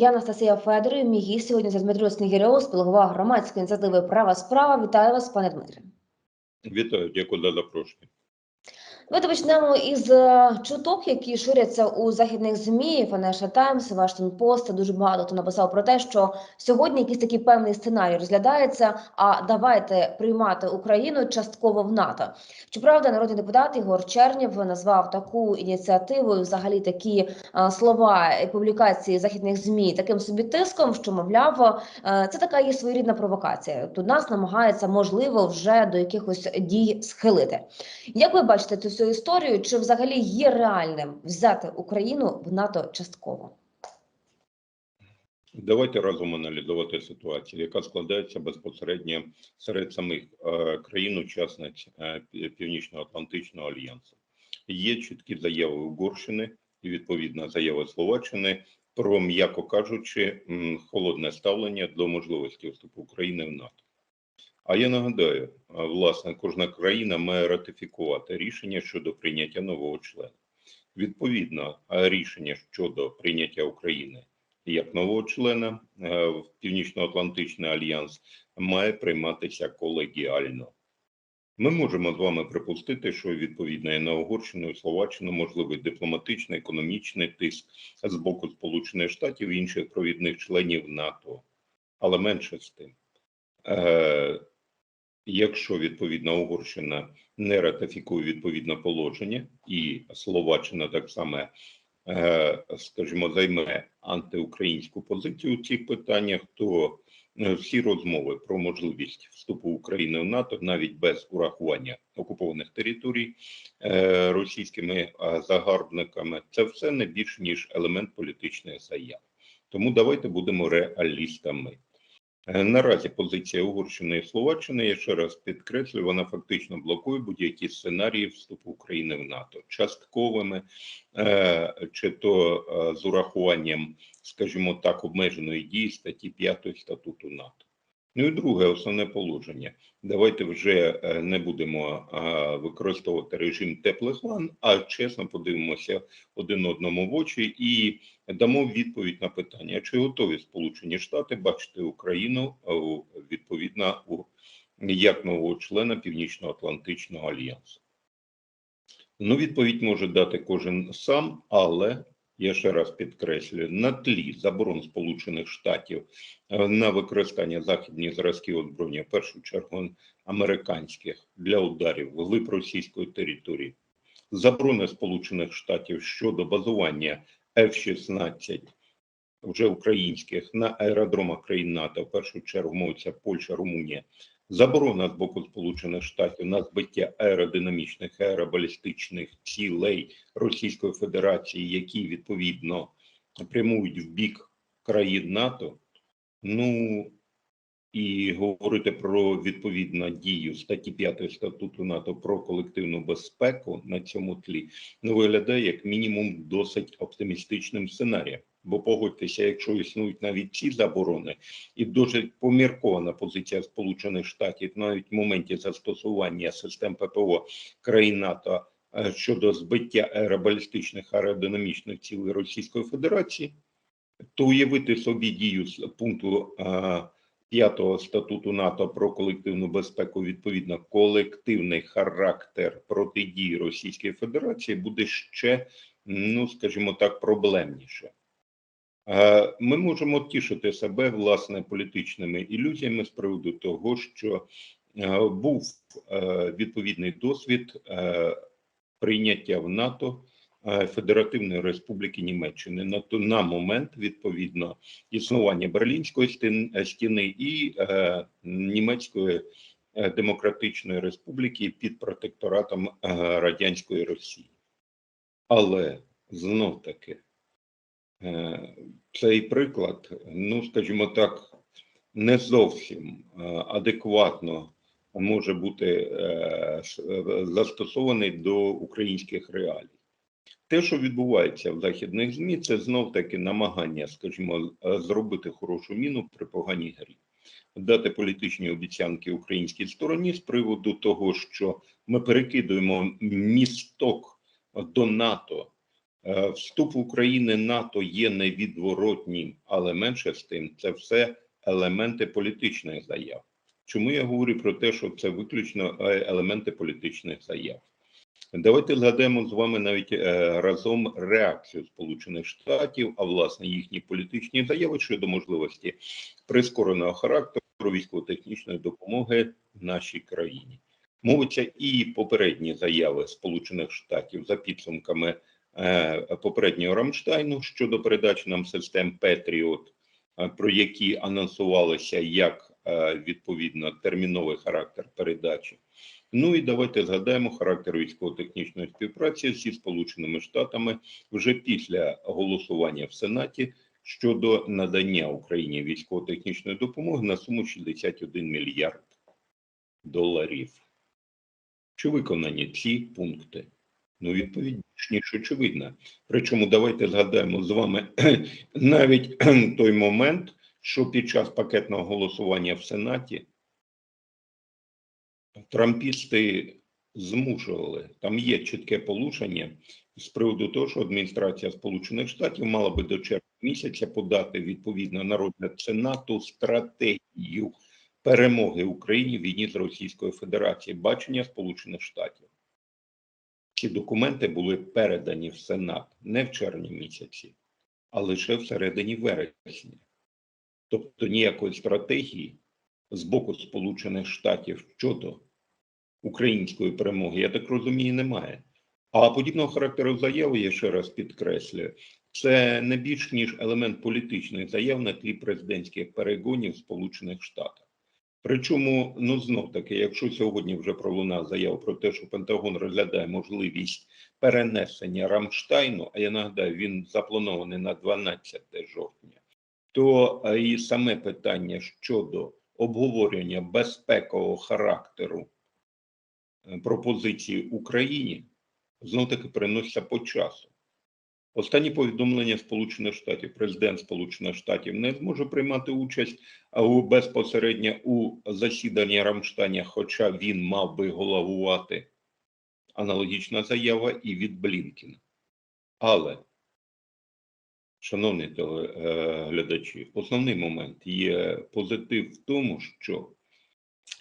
Я Анастасія Федорів. Мій гість сьогодні це Дмитро Снігірьов, спілкова громадської ініціативи Права справа. Вітаю вас, пане Дмитре. Вітаю, дякую за запрошення. Давайте почнемо із е, чуток, які ширяться у західних змі. Financial Times, Washington Post. Дуже багато хто написав про те, що сьогодні якийсь такий певний сценарій розглядається. А давайте приймати Україну частково в НАТО. Щоправда, народний депутат Ігор Чернєв назвав таку ініціативу, взагалі такі е, слова публікації західних змі таким собі тиском, що мовляв, е, це така є своєрідна провокація. Тут нас намагається можливо вже до якихось дій схилити. Як ви бачите цю всю історію? Чи взагалі є реальним взяти Україну в НАТО частково? Давайте разом аналізувати ситуацію, яка складається безпосередньо серед самих е, країн-учасниць е, Північно-Атлантичного альянсу. Є чіткі заяви Угорщини і відповідна заява Словаччини про, м'яко кажучи, холодне ставлення до можливості вступу України в НАТО. А я нагадаю, е, власне, кожна країна має ратифікувати рішення щодо прийняття нового члена. Відповідно, е, рішення щодо прийняття України як нового члена е, в Північно-Атлантичний альянс має прийматися колегіально. Ми можемо з вами припустити, що відповідно і на Угорщину і Словаччину можливий дипломатичний, економічний тиск з боку Сполучених Штатів і інших провідних членів НАТО, але менше з тим. Якщо відповідна Угорщина не ратифікує відповідне положення, і Словаччина так само, е, скажімо, займе антиукраїнську позицію у цих питаннях, то е, всі розмови про можливість вступу України в НАТО навіть без урахування окупованих територій е, російськими загарбниками, це все не більше ніж елемент політичних заяв. Тому давайте будемо реалістами. Е, Наразі позиція Угорщини і Словаччини, я ще раз підкреслюю, вона фактично блокує будь-які сценарії вступу України в НАТО частковими, е, чи то е, з урахуванням, скажімо так, обмеженої дії статті 5 статуту НАТО. Ну і друге основне положення. Давайте вже е, не будемо е, використовувати режим теплих ван, а чесно подивимося один одному в очі і дамо відповідь на питання, чи готові Сполучені Штати бачити Україну е, відповідно як нового члена Північно-Атлантичного альянсу. Ну, відповідь може дати кожен сам, але я ще раз підкреслюю, на тлі заборон Сполучених Штатів е, на використання західних зразків озброєння, в першу чергу американських для ударів вглиб російської території, заборони Сполучених Штатів щодо базування F-16 вже українських на аеродромах країн НАТО, в першу чергу мовиться Польща, Румунія, заборона з боку Сполучених Штатів на збиття аеродинамічних аеробалістичних цілей Російської Федерації, які відповідно прямують в бік країн НАТО. Ну і говорити про відповідну дію статті 5 статуту НАТО про колективну безпеку на цьому тлі ну, виглядає як мінімум досить оптимістичним сценарієм. Бо погодьтеся, якщо існують навіть ці заборони, і дуже поміркована позиція Сполучених Штатів навіть в моменті застосування систем ППО країн НАТО е, щодо збиття аеробалістичних аеродинамічних цілей Російської Федерації, то уявити собі дію з пункту е, 5 статуту НАТО про колективну безпеку, відповідно, колективний характер протидії Російської Федерації буде ще, ну скажімо так, проблемніше. Е, Ми можемо тішити себе власне політичними ілюзіями з приводу того, що е, був е, відповідний досвід прийняття в НАТО Федеративної Республіки Німеччини на на момент відповідно існування Берлінської стіни і німецької демократичної республіки під протекторатом радянської Росії. Але знов таки цей приклад, ну скажімо так, не зовсім е, адекватно може бути е, е, застосований до українських реалій. Те, що відбувається в західних ЗМІ, це знов таки намагання, скажімо, е, зробити хорошу міну при поганій грі, дати політичні обіцянки українській стороні з приводу того, що ми перекидуємо місток до НАТО Е, Вступ України НАТО є невідворотнім, але менше з тим це все елементи політичних заяв. Чому я говорю про те, що це виключно е, елементи політичних заяв? Давайте згадаємо з вами навіть е, разом реакцію Сполучених Штатів, а власне їхні політичні заяви щодо можливості прискореного характеру військово-технічної допомоги нашій країні. Мовиться і попередні заяви Сполучених Штатів за підсумками е, попереднього Рамштайну щодо передачі нам систем Петріот, е, про які анонсувалися як е, відповідно терміновий характер передачі. Ну і давайте згадаємо характер військово-технічної співпраці зі Сполученими Штатами вже після голосування в Сенаті щодо надання Україні військово-технічної допомоги на суму 61 мільярд доларів. Чи виконані ці пункти? Ну, відповідь більш ніж очевидна. Причому давайте згадаємо з вами навіть той момент, що під час пакетного голосування в Сенаті трампісти змушували, там є чітке полушення з приводу того, що адміністрація Сполучених Штатів мала би до червня місяця подати відповідно на розгляд Сенату стратегію перемоги Україні в війні з Російською Федерацією, бачення Сполучених Штатів. Ці документи були передані в Сенат не в червні місяці, а лише всередині вересня. Тобто ніякої стратегії з боку Сполучених Штатів щодо української перемоги, я так розумію, немає. А подібного характеру заяви, я ще раз підкреслюю, це не більш ніж елемент політичних заяв на тлі президентських перегонів в Сполучених Штатах. Причому, ну знов таки, якщо сьогодні вже пролунав заява про те, що Пентагон розглядає можливість перенесення Рамштайну, а я нагадаю, він запланований на 12 жовтня, то е, і саме питання щодо обговорення безпекового характеру е, пропозиції Україні знов таки переноситься по часу. Останні повідомлення Сполучених Штатів, президент Сполучених Штатів не зможе приймати участь безпосередньо у засіданні Рамштаня, хоча він мав би головувати. Аналогічна заява і від Блінкіна. Але, шановні телеглядачі, основний момент є позитив в тому, що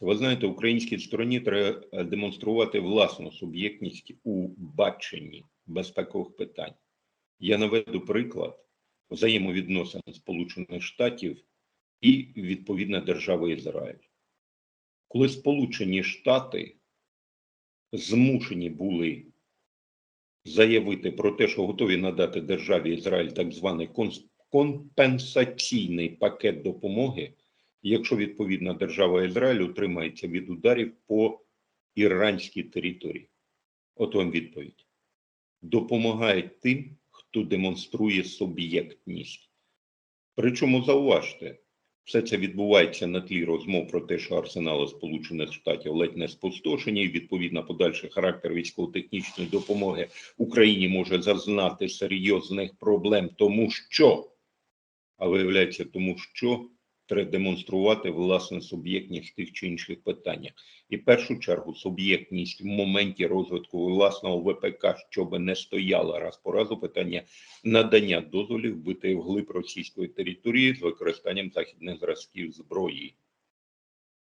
ви знаєте, українській стороні треба демонструвати власну суб'єктність у баченні безпекових питань. Я наведу приклад взаємовідносин Сполучених Штатів і відповідна держава Ізраїль. Коли Сполучені Штати змушені були заявити про те, що готові надати державі Ізраїль так званий компенсаційний пакет допомоги, якщо відповідна держава Ізраїль утримається від ударів по іранській території. От вам відповідь. Допомагають тим, хто демонструє суб'єктність. Причому зауважте, все це відбувається на тлі розмов про те, що арсенали Сполучених Штатів ледь не спустошені, і відповідно подальший характер військово-технічної допомоги Україні може зазнати серйозних проблем, тому що, а виявляється, тому що демонструвати власне суб'єктність тих чи інших питаннях. І в першу чергу суб'єктність в моменті розвитку власного ВПК, щоб не стояла раз по разу питання надання дозволів вбити вглиб російської території з використанням західних зразків зброї.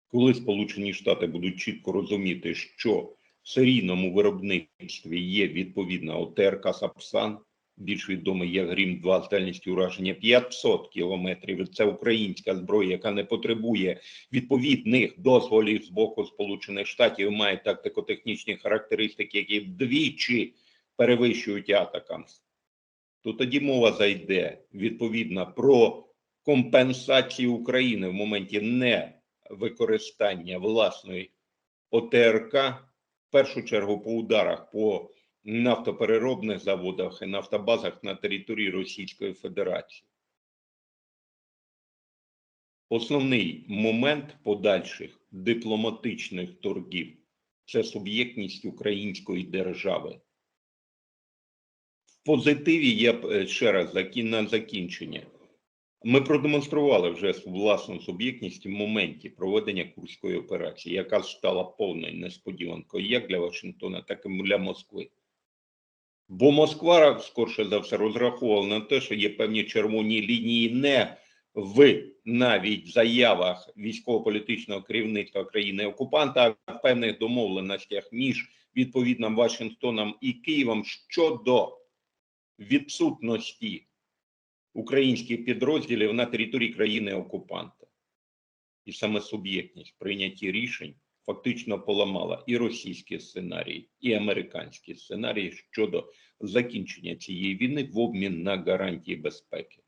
Коли Сполучені Штати будуть чітко розуміти, що в серійному виробництві є відповідна ОТРК Сапсан, більш відомий як Грім 2 з дальністю ураження 500 кілометрів. Це українська зброя, яка не потребує відповідних дозволів з боку Сполучених Штатів, має тактико-технічні характеристики, які вдвічі перевищують Атакамс. То тоді мова зайде відповідно про компенсацію України в моменті невикористання власної ОТРК, в першу чергу по ударах по нафтопереробних заводах і нафтобазах на території Російської Федерації. Основний момент подальших дипломатичних торгів це суб'єктність української держави. В позитиві я б, е, ще раз на закінчення. Ми продемонстрували вже власну суб'єктність в моменті проведення Курської операції, яка стала повною несподіванкою як для Вашингтона, так і для Москви. Бо Москва, скорше за все, розраховувала на те, що є певні червоні лінії не в навіть заявах військово-політичного керівництва країни окупанта, а в певних домовленостях між відповідним Вашингтоном і Києвом щодо відсутності українських підрозділів на території країни окупанта. І саме суб'єктність прийняті рішень фактично поламала і російські сценарії, і американські сценарії щодо закінчення цієї війни в обмін на гарантії безпеки.